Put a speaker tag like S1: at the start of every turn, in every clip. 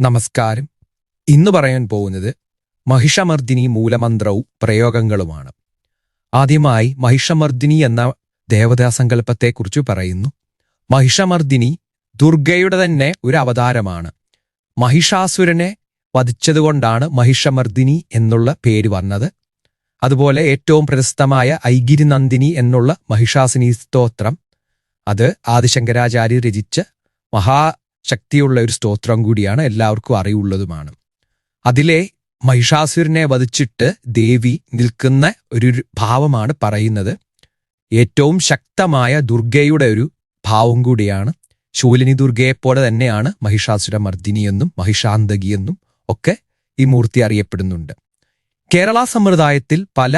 S1: നമസ്കാരം. ഇന്ന് പറയാൻ പോകുന്നത് മഹിഷമർദ്ദിനി മൂലമന്ത്രവും പ്രയോഗങ്ങളുമാണ്. ആദ്യമായി മഹിഷമർദ്ദിനി എന്ന ദേവതാസങ്കല്പത്തെക്കുറിച്ച് പറയുന്നു. മഹിഷമർദ്ദിനി ദുർഗയുടെ തന്നെ ഒരു അവതാരമാണ്. മഹിഷാസുരനെ വധിച്ചതുകൊണ്ടാണ് മഹിഷമർദ്ദിനി എന്നുള്ള പേര് വന്നത്. അതുപോലെ ഏറ്റവും പ്രശസ്തമായ ഐഗിരിനന്ദിനി എന്നുള്ള മഹിഷാസിനി സ്തോത്രം അത് ആദിശങ്കരാചാര്യ രചിച്ച മഹാശക്തിയുള്ള ഒരു സ്തോത്രം കൂടിയാണ് എല്ലാവർക്കും അറിവുള്ളതുമാണ്. അതിലെ മഹിഷാസുരനെ വധിച്ചിട്ട് ദേവി നിൽക്കുന്ന ഒരു ഭാവമാണ് പറയുന്നത്. ഏറ്റവും ശക്തമായ ദുർഗയുടെ ഒരു ഭാവം കൂടിയാണ്. ശൂലിനി ദുർഗയെപ്പോലെ തന്നെയാണ് മഹിഷാസുര മർദ്ദിനിയെന്നും മഹിഷാന്തകിയെന്നും ഒക്കെ ഈ മൂർത്തി അറിയപ്പെടുന്നുണ്ട്. കേരള സമ്പ്രദായത്തിൽ പല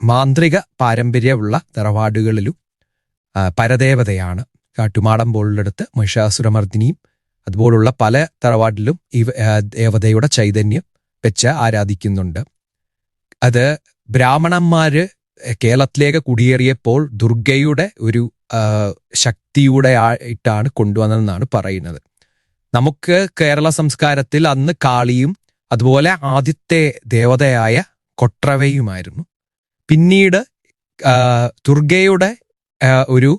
S1: മാന്ത്രിക പാരമ്പര്യമുള്ള തറവാടുകളിലും പരദേവതയാണ്. കാട്ടുമാടം പോലുള്ളിടത്ത് മഹിഷാസുരമർദിനിയും അതുപോലുള്ള പല തറവാട്ടിലും ഈ ദേവതയുടെ ചൈതന്യം വെച്ച് ആരാധിക്കുന്നുണ്ട്. അത് ബ്രാഹ്മണന്മാര് കേരളത്തിലേക്ക് കുടിയേറിയപ്പോൾ ദുർഗയുടെ ഒരു ശക്തിയുടെ ആയിട്ടാണ് കൊണ്ടുവന്നതെന്നാണ് പറയുന്നത്. നമുക്ക് കേരള സംസ്കാരത്തിൽ അന്ന് കാളിയും അതുപോലെ ആദ്യത്തെ ദേവതയായ കൊട്രവയുമായിരുന്നു. പിന്നീട് ദുർഗയുടെ ഒരു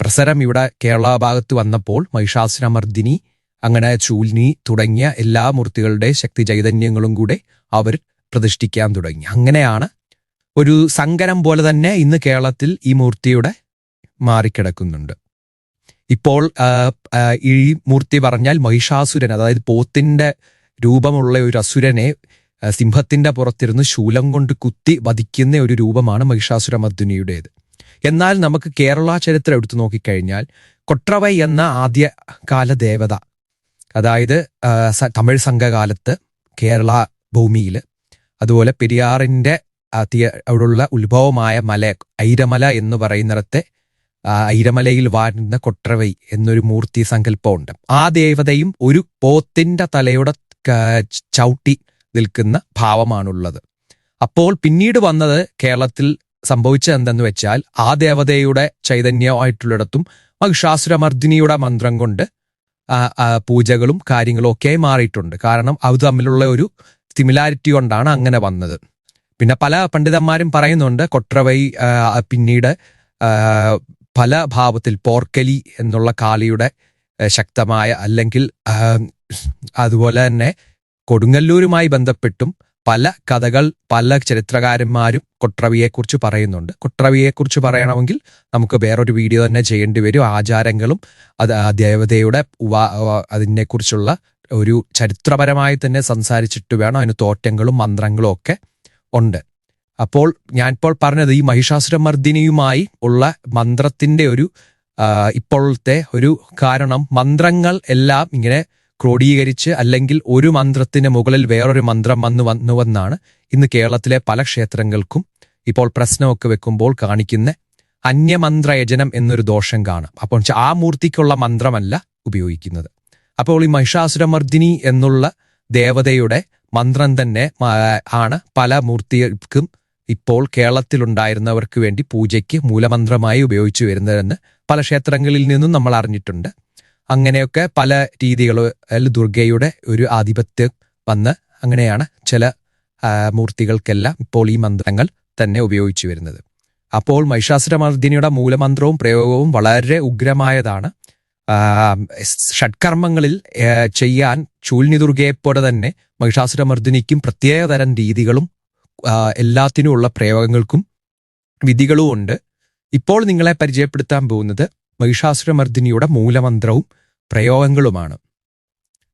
S1: പ്രസരം ഇവിടെ കേരള ഭാഗത്ത് വന്നപ്പോൾ മഹിഷാസുരമർദ്ദിനി അങ്ങനെ ചൂലിനി തുടങ്ങിയ എല്ലാ മൂർത്തികളുടെ ശക്തി ചൈതന്യങ്ങളും കൂടെ അവർ പ്രതിഷ്ഠിക്കാൻ തുടങ്ങി. അങ്ങനെയാണ് ഒരു സങ്കരം പോലെ തന്നെ ഇന്ന് കേരളത്തിൽ ഈ മൂർത്തിയുടെ മാറിക്കിടക്കുന്നുണ്ട്. ഇപ്പോൾ ഈ മൂർത്തി പറഞ്ഞാൽ മഹിഷാസുരൻ അതായത് പോത്തിന്റെ രൂപമുള്ള ഒരു അസുരനെ സിംഹത്തിന്റെ പുറത്തിരുന്ന് ശൂലം കൊണ്ട് കുത്തി വധിക്കുന്ന ഒരു രൂപമാണ് മഹിഷാസുരമർദ്ദിനിയുടേത്. എന്നാൽ നമുക്ക് കേരള ചരിത്രം എടുത്തു നോക്കിക്കഴിഞ്ഞാൽ കൊട്രവൈ എന്ന ആദ്യകാല ദേവത അതായത് തമിഴ് സംഘകാലത്ത് കേരള ഭൂമിയിൽ അതുപോലെ പെരിയാറിന്റെ അവിടെയുള്ള ഉത്ഭവമായ മല ഐരമല എന്ന് പറയുന്നിടത്തെ ഐരമലയിൽ വാഴുന്ന കൊട്രവൈ എന്നൊരു മൂർത്തി സങ്കല്പമുണ്ട്. ആ ദേവതയും ഒരു പോത്തിന്റെ തലയുടെ ചവിട്ടി നിൽക്കുന്ന ഭാവമാണുള്ളത്. അപ്പോൾ പിന്നീട് വന്നത് കേരളത്തിൽ സംഭവിച്ചത് എന്തെന്ന് വെച്ചാൽ ആ ദേവതയുടെ ചൈതന്യമായിട്ടുള്ളിടത്തും മഹിഷാസുരമർദ്ദിനിയുടെ മന്ത്രം കൊണ്ട് പൂജകളും കാര്യങ്ങളും ഒക്കെ മാറിയിട്ടുണ്ട്. കാരണം അത് തമ്മിലുള്ള ഒരു സിമിലാരിറ്റി കൊണ്ടാണ് അങ്ങനെ വന്നത്. പിന്നെ പല പണ്ഡിതന്മാരും പറയുന്നുണ്ട് കൊട്രവൈ പിന്നീട് പല ഭാവത്തിൽ പോർക്കലി എന്നുള്ള കാളിയുടെ ശക്തമായ അല്ലെങ്കിൽ അതുപോലെ തന്നെ കൊടുങ്ങല്ലൂരുമായി ബന്ധപ്പെട്ടും പല കഥകൾ പല ചരിത്രകാരന്മാരും കൊട്രവിയെക്കുറിച്ച് പറയുന്നുണ്ട്. കൊട്രവിയെക്കുറിച്ച് പറയണമെങ്കിൽ നമുക്ക് വേറൊരു വീഡിയോ തന്നെ ചെയ്യേണ്ടി വരും. ആചാരങ്ങളും അത് ദേവതയുടെ അതിനെക്കുറിച്ചുള്ള ഒരു ചരിത്രപരമായി തന്നെ സംസാരിച്ചിട്ട് വേണം. അതിന് തോറ്റങ്ങളും മന്ത്രങ്ങളും ഒക്കെ ഉണ്ട്. അപ്പോൾ ഞാനിപ്പോൾ പറഞ്ഞത് ഈ മഹിഷാസുരമർദ്ദിനിയുമായി ഉള്ള മന്ത്രത്തിന്റെ ഒരു ഇപ്പോഴത്തെ ഒരു കാരണം. മന്ത്രങ്ങൾ എല്ലാം ഇങ്ങനെ ക്രോഡീകരിച്ച് അല്ലെങ്കിൽ ഒരു മന്ത്രത്തിന് മുകളിൽ വേറൊരു മന്ത്രം വന്നു വന്നുവെന്നാണ് ഇന്ന് കേരളത്തിലെ പല ക്ഷേത്രങ്ങൾക്കും ഇപ്പോൾ പ്രശ്നമൊക്കെ വെക്കുമ്പോൾ കാണിക്കുന്ന അന്യമന്ത്രയജനം എന്നൊരു ദോഷം കാണാം. അപ്പോൾ ആ മൂർത്തിക്കുള്ള മന്ത്രമല്ല ഉപയോഗിക്കുന്നത്. അപ്പോൾ ഈ മഹിഷാസുരമർദ്ദിനി എന്നുള്ള ദേവതയുടെ മന്ത്രം തന്നെ ആണ് പല മൂർത്തികൾക്കും ഇപ്പോൾ കേരളത്തിലുണ്ടായിരുന്നവർക്ക് വേണ്ടി പൂജയ്ക്ക് മൂലമന്ത്രമായി ഉപയോഗിച്ചു വരുന്നതെന്ന് പല ക്ഷേത്രങ്ങളിൽ നിന്നും നമ്മൾ അറിഞ്ഞിട്ടുണ്ട്. അങ്ങനെയൊക്കെ പല രീതികൾ ദുർഗയുടെ ഒരു ആധിപത്യം വന്ന് അങ്ങനെയാണ് ചില മൂർത്തികൾക്കെല്ലാം ഇപ്പോൾ ഈ മന്ത്രങ്ങൾ തന്നെ ഉപയോഗിച്ചു വരുന്നത്. അപ്പോൾ മഹിഷാസുരമർദ്ദിനിയുടെ മൂലമന്ത്രവും പ്രയോഗവും വളരെ ഉഗ്രമായതാണ്. ഷഡ്കർമ്മങ്ങളിൽ ചെയ്യാൻ ചൂൽനി ദുർഗയെപ്പോലെ തന്നെ മഹിഷാസുരമർദിനിക്കും പ്രത്യേകതരം രീതികളും എല്ലാത്തിനുമുള്ള പ്രയോഗങ്ങൾക്കും വിധികളും ഉണ്ട് ഇപ്പോൾ നിങ്ങളെ പരിചയപ്പെടുത്താൻ പോകുന്നത് മഹിഷാസുരമർദിനിയുടെ മൂലമന്ത്രവും പ്രയോഗങ്ങളുമാണ്.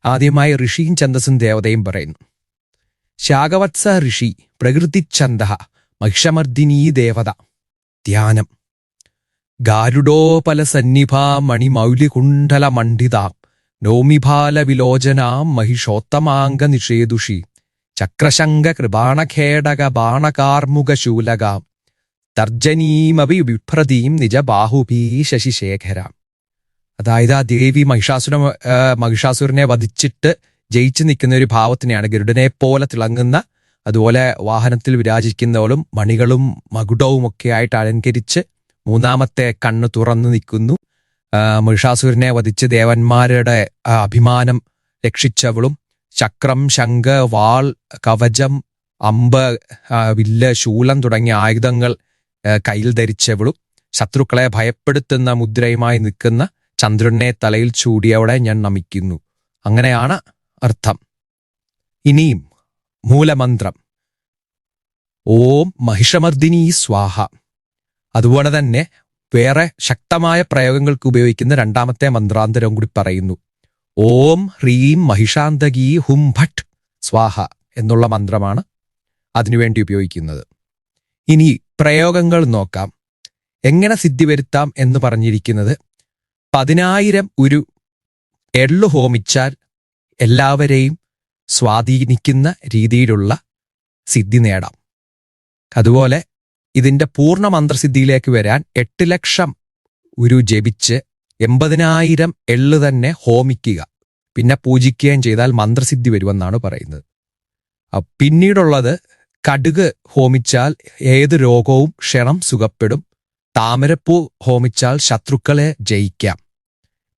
S1: ആദ്യമായി ഋഷിയും ഛന്ദസ്സും ദേവതയും പറയുന്നു. ശാഗവത്സ ഋഷി പ്രകൃതിഛന്ദ മഹിഷമർദിനീ ദേവത. ധ്യാനം. ഗാരുഡോപല സന്നിഭാ മണിമൗലികുണ്ഡല മണ്ഡിതാം ബാണകാർമുക വിലോചനാം തർജനീമപി വിഭ്രതീം നിജ ബാഹുഭീ ശശിശേഖര അതായത് ആ ദേവി മഹിഷാസുര മഹിഷാസുരനെ വധിച്ചിട്ട് ജയിച്ചു നിൽക്കുന്ന ഒരു ഭാവത്തിനെയാണ് ഗരുഡനെ പോലെ തിളങ്ങുന്ന അതുപോലെ വാഹനത്തിൽ വിരാജിക്കുന്നവളും മണികളും മകുടവും ഒക്കെ ആയിട്ട് അലങ്കരിച്ച് മൂന്നാമത്തെ കണ്ണ് തുറന്നു നിൽക്കുന്നു. മഹിഷാസുരനെ വധിച്ച് ദേവന്മാരുടെ അഭിമാനം രക്ഷിച്ചവളും ചക്രം ശംഖ് വാൾ കവചം അമ്പ് വില്ല് ശൂലം തുടങ്ങിയ ആയുധങ്ങൾ കയ്യിൽ ധരിച്ചവളും ശത്രുക്കളെ ഭയപ്പെടുത്തുന്ന മുദ്രയുമായി നിൽക്കുന്ന ചന്ദ്രനെ തലയിൽ ചൂടിയവളെ ഞാൻ നമിക്കുന്നു. അങ്ങനെയാണ് അർത്ഥം. ഇനിയും മൂലമന്ത്രം. ഓം മഹിഷമർദിനി സ്വാഹ. അതുപോലെ തന്നെ വേറെ ശക്തമായ പ്രയോഗങ്ങൾക്ക് ഉപയോഗിക്കുന്ന രണ്ടാമത്തെ മന്ത്രാന്തരം കൂടി പറയുന്നു. ഓം ഹ്രീം മഹിഷാന്തകീ ഹും ഭട്ട് സ്വാഹ എന്നുള്ള മന്ത്രമാണ് അതിനുവേണ്ടി ഉപയോഗിക്കുന്നത്. ഇനി പ്രയോഗങ്ങൾ നോക്കാം. എങ്ങനെ സിദ്ധി വരുത്താം എന്ന് പറഞ്ഞിരിക്കുന്നത് പതിനായിരം ഒരു എള്ളു ഹോമിച്ചാൽ എല്ലാവരെയും സ്വാധീനിക്കുന്ന രീതിയിലുള്ള സിദ്ധി നേടാം. അതുപോലെ ഇതിന്റെ പൂർണ മന്ത്രസിദ്ധിയിലേക്ക് വരാൻ എട്ട് ലക്ഷം ഒരു ജപിച്ച് എൺപതിനായിരം എള്ള് തന്നെ ഹോമിക്കുക. പിന്നെ പൂജിക്കുകയും ചെയ്താൽ മന്ത്രസിദ്ധി വരുമെന്നാണ് പറയുന്നത്. പിന്നീടുള്ളത് കടുക് ഹോമിച്ചാൽ ഏത് രോഗവും ക്ഷണം സുഖപ്പെടും. താമരപ്പൂ ഹോമിച്ചാൽ ശത്രുക്കളെ ജയിക്കാം.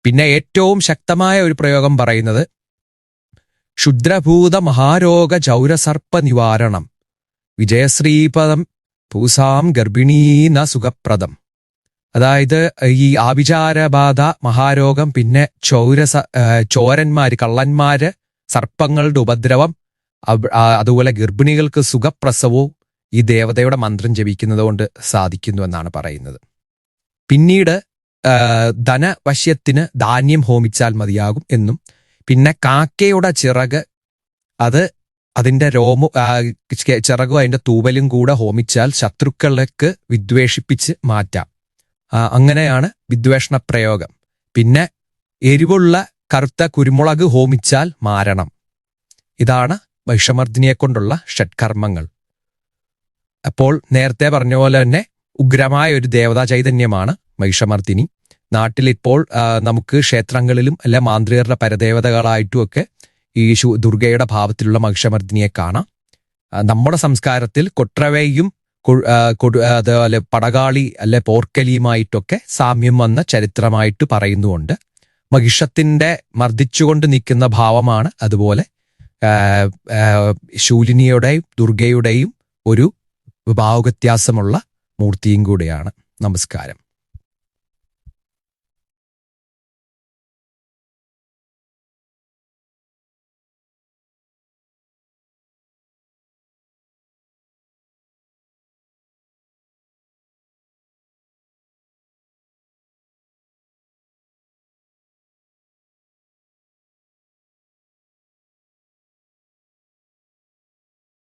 S1: പിന്നെ ഏറ്റവും ശക്തമായ ഒരു പ്രയോഗം പറയുന്നത് ക്ഷുദ്രഭൂത മഹാരോഗ ചൗരസർപ്പ നിവാരണം. വിജയശ്രീപദം പൂസാം ഗർഭിണീന സുഖപ്രദം. അതായത് ഈ ആഭിചാരബാധ മഹാരോഗം പിന്നെ ചൗരസ ചോരന്മാര് കള്ളന്മാര് സർപ്പങ്ങളുടെ ഉപദ്രവം അതുപോലെ ഗർഭിണികൾക്ക് സുഖപ്രസവവും ഈ ദേവതയുടെ മന്ത്രം ജപിക്കുന്നത് കൊണ്ട് സാധിക്കുന്നു എന്നാണ് പറയുന്നത്. പിന്നീട് ധനവശ്യത്തിന് ധാന്യം ഹോമിച്ചാൽ മതിയാകും എന്നും പിന്നെ കാക്കയുടെ ചിറക് അത് അതിന്റെ രോമ ചിറകും അതിന്റെ തൂവലും കൂടെ ഹോമിച്ചാൽ ശത്രുക്കൾക്ക് വിദ്വേഷിപ്പിച്ച് മാറ്റാം. അങ്ങനെയാണ് വിദ്വേഷണ പ്രയോഗം. പിന്നെ എരിവുള്ള കറുത്ത കുരുമുളക് ഹോമിച്ചാൽ മാരണം. ഇതാണ് വൈഷമർദ്ദിനിയെ കൊണ്ടുള്ള ഷഡ്കർമ്മങ്ങൾ. അപ്പോൾ നേരത്തെ പറഞ്ഞ പോലെ തന്നെ ഉഗ്രമായ ഒരു ദേവതാ ചൈതന്യമാണ് മഹിഷമർദ്ദിനി നാട്ടിലിപ്പോൾ നമുക്ക് ക്ഷേത്രങ്ങളിലും അല്ല മാന്ത്രികരുടെ പരദേവതകളായിട്ടും ഒക്കെ ഈ ദുർഗയുടെ ഭാവത്തിലുള്ള മഹിഷമർദ്ദിനിയെ കാണാം. നമ്മുടെ സംസ്കാരത്തിൽ കൊട്രവയും അതുപോലെ പടകാളി അല്ലെ പോർക്കലിയുമായിട്ടൊക്കെ സാമ്യം വന്ന ചരിത്രമായിട്ട് പറയുന്നുണ്ട്. മഹിഷത്തിന്റെ മർദ്ദിച്ചുകൊണ്ട് നിൽക്കുന്ന ഭാവമാണ് അതുപോലെ ശൂലിനിയുടെയും ദുർഗയുടെയും ഒരു ഭാവവ്യത്യാസമുള്ള മൂർത്തിയും കൂടെയാണ്. നമസ്കാരം.